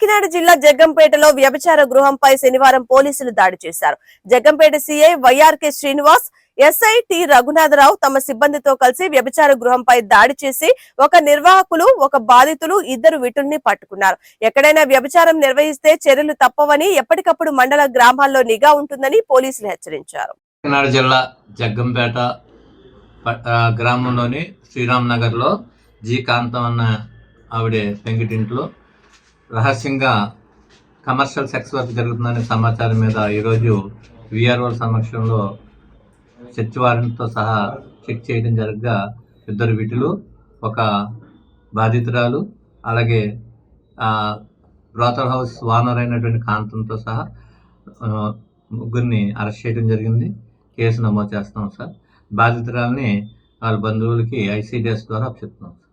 కాకినాడ జిల్లా జగ్గంపేటలో వ్యభిచార గృహంపై శనివారం పోలీసులు దాడి చేశారు. Jaggampeta CI YRK Srinivas SI T Raghunatharao తమ సిబ్బందితో కలిసి వ్యభిచార గృహంపై దాడి చేసి ఒక నిర్వాహకులు ఒక బాధితులు ఇద్దరు విటుల్ని పట్టుకున్నారు. ఎక్కడైనా వ్యభిచారం నిర్వహిస్తే చర్యలు తప్పవని ఎప్పటికప్పుడు మండల గ్రామాల్లో నిఘా ఉంటుందని పోలీసులు హెచ్చరించారు. కాకినాడ జిల్లా జగ్గంపేట గ్రామంలోని శ్రీరామ్ నగర్లో జీ కాంతం అన్న ఆవిడ పెంకిటింట్లో రహస్యంగా కమర్షియల్ సెక్స్ వర్క్ జరుగుతుందనే సమాచారం మీద ఈరోజు విఆర్ఓ సమక్షంలో సెర్చ్ వారెంట్తో సహా చెక్ చేయడం జరగగా ఇద్దరు విటులు ఒక బాధితురాలు అలాగే బ్రోతర్ హౌస్ వానర్ అయినటువంటి కాంతంతో సహా ముగ్గురిని అరెస్ట్ చేయడం జరిగింది. కేసు నమోదు చేస్తున్నాం సార్. బాధితురాలని వాళ్ళ బంధువులకి ఐసీడీఎస్ ద్వారా చెప్తున్నాం సార్.